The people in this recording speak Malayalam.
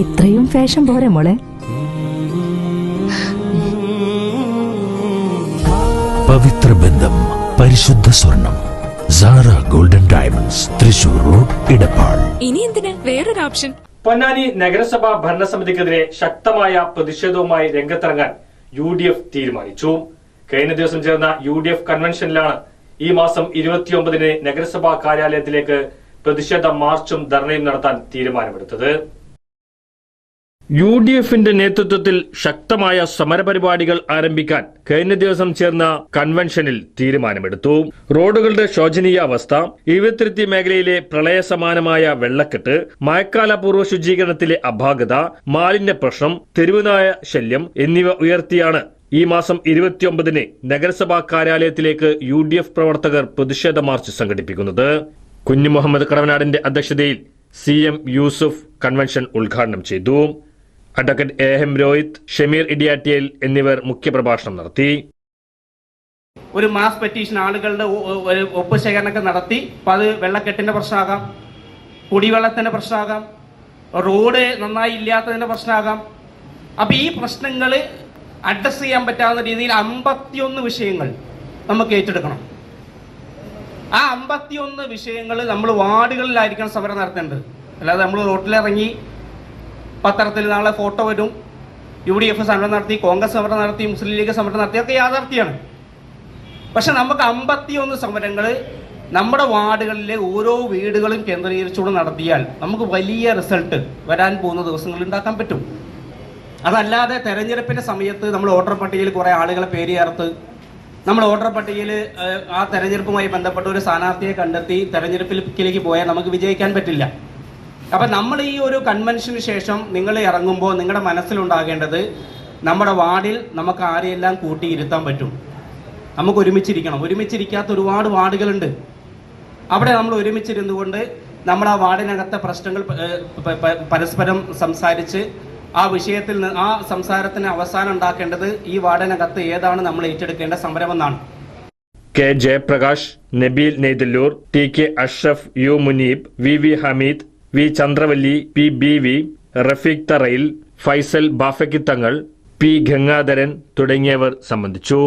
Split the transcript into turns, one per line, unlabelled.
ഇത്രയും ഫാഷൻ പോരെ മോളെ.
പവിത്ര ബന്ധം പരിശുദ്ധ സ്വർണം Sara golden diamonds Thrissur road Edappal
ഇനി എന്തിന്? വേറൊരു ഓപ്ഷൻ.
പൊന്നാനി നഗരസഭാ ഭരണസമിതിക്കെതിരെ ശക്തമായ പ്രതിഷേധവുമായി രംഗത്തിറങ്ങാൻ യു ഡി എഫ് തീരുമാനിച്ചു. കഴിഞ്ഞ ദിവസം ചേർന്ന യു ഡി എഫ് കൺവെൻഷനിലാണ് ഈ മാസം ഇരുപത്തിയൊമ്പതിന് നഗരസഭാ കാര്യാലയത്തിലേക്ക് പ്രതിഷേധ മാർച്ചും ധർണയും നടത്താൻ തീരുമാനമെടുത്തത്. യു ഡി എഫിന്റെ നേതൃത്വത്തിൽ ശക്തമായ സമരപരിപാടികൾ ആരംഭിക്കാൻ കഴിഞ്ഞ ദിവസം ചേർന്ന കൺവെൻഷനിൽ തീരുമാനമെടുത്തു. റോഡുകളുടെ ശോചനീയാവസ്ഥ ഇരുപത്തിരുത്തി മേഖലയിലെ പ്രളയ സമാനമായ വെള്ളക്കെട്ട് മഴക്കാലപൂർവ ശുചീകരണത്തിലെ അപാകത മാലിന്യ പ്രശ്നം തെരുവുനായ ശല്യം എന്നിവ ഉയർത്തിയാണ് ഈ മാസം ഇരുപത്തിയൊമ്പതിന് നഗരസഭാ കാര്യാലയത്തിലേക്ക് യു ഡി എഫ് പ്രവർത്തകർ പ്രതിഷേധ മാർച്ച് സംഘടിപ്പിക്കുന്നത്. കുഞ്ഞു മുഹമ്മദ് കടവനാടിന്റെ അധ്യക്ഷതയിൽ സി എം യൂസുഫ് കൺവെൻഷൻ ഉദ്ഘാടനം ചെയ്തു. Advocate A M Rohith Shameer ഇഡിയാറ്റിയൽ എന്നിവർ മുഖ്യ പ്രഭാഷണം നടത്തി.
ഒരു മാസ് പെറ്റീഷൻ ആളുകളുടെ ഒപ്പ് ശേഖരണമൊക്കെ നടത്തി. അപ്പം അത് വെള്ളക്കെട്ടിന്റെ പ്രശ്നമാകാം കുടിവെള്ളത്തിന്റെ പ്രശ്നമാകാം റോഡ് നന്നായി ഇല്ലാത്തതിന്റെ പ്രശ്നമാകാം. അപ്പം ഈ പ്രശ്നങ്ങൾ അഡ്രസ്സ് ചെയ്യാൻ പറ്റാവുന്ന രീതിയിൽ അമ്പത്തിയൊന്ന് വിഷയങ്ങൾ നമുക്ക് ഏറ്റെടുക്കണം. ആ അമ്പത്തിയൊന്ന് വിഷയങ്ങൾ നമ്മൾ വാർഡുകളിലായിരിക്കണം സമരം നടത്തേണ്ടത്. അല്ലാതെ നമ്മൾ റോട്ടിലിറങ്ങി പത്രത്തിൽ നാളെ ഫോട്ടോ വരും. യു ഡി എഫ് സമരം നടത്തി കോൺഗ്രസ് സമരം നടത്തി മുസ്ലിം ലീഗ് സമരം നടത്തി ഒക്കെ യാഥാർത്ഥ്യമാണ്. പക്ഷെ നമുക്ക് അമ്പത്തിയൊന്ന് സമരങ്ങൾ നമ്മുടെ വാർഡുകളിലെ ഓരോ വീടുകളും കേന്ദ്രീകരിച്ചുകൊണ്ട് നടത്തിയാൽ നമുക്ക് വലിയ റിസൾട്ട് വരാൻ പോകുന്ന ദിവസങ്ങളിൽ ഉണ്ടാക്കാൻ പറ്റും. അതല്ലാതെ തെരഞ്ഞെടുപ്പിന്റെ സമയത്ത് നമ്മൾ വോട്ടർ പട്ടികയിൽ കുറേ ആളുകളെ പേര് ചേർത്ത് നമ്മൾ വോട്ടർ പട്ടികയിൽ ആ തെരഞ്ഞെടുപ്പുമായി ബന്ധപ്പെട്ട ഒരു സ്ഥാനാർത്ഥിയെ കണ്ടെത്തി തെരഞ്ഞെടുപ്പിലേക്ക് പോയാൽ നമുക്ക് വിജയിക്കാൻ പറ്റില്ല. അപ്പം നമ്മൾ ഈ ഒരു കൺവെൻഷന് ശേഷം നിങ്ങൾ ഇറങ്ങുമ്പോൾ നിങ്ങളുടെ മനസ്സിലുണ്ടാകേണ്ടത് നമ്മുടെ വാർഡിൽ നമുക്ക് ആരെയെല്ലാം കൂട്ടിയിരുത്താൻ പറ്റും? നമുക്ക് ഒരുമിച്ചിരിക്കണം. ഒരുമിച്ചിരിക്കാത്ത ഒരുപാട് വാർഡുകളുണ്ട്. അവിടെ നമ്മൾ ഒരുമിച്ചിരുന്നു കൊണ്ട് നമ്മൾ ആ വാർഡിനകത്തെ പ്രശ്നങ്ങൾ പരസ്പരം സംസാരിച്ച് ആ വിഷയത്തിൽ ആ സംസാരത്തിന് അവസാനം ഉണ്ടാക്കേണ്ടത് ഈ വാർഡിനകത്ത് ഏതാണ് നമ്മൾ ഏറ്റെടുക്കേണ്ട സമരം എന്നാണ്
K Jayaprakash Nabeel Neythalloor T K Ashraf U Muneeb V V Hameed V Chandravalli P B V Rafeeq Tharayil Faisal Bafakhi Thangal P Gangadharan തുടങ്ങിയവർ സംബന്ധിച്ചു.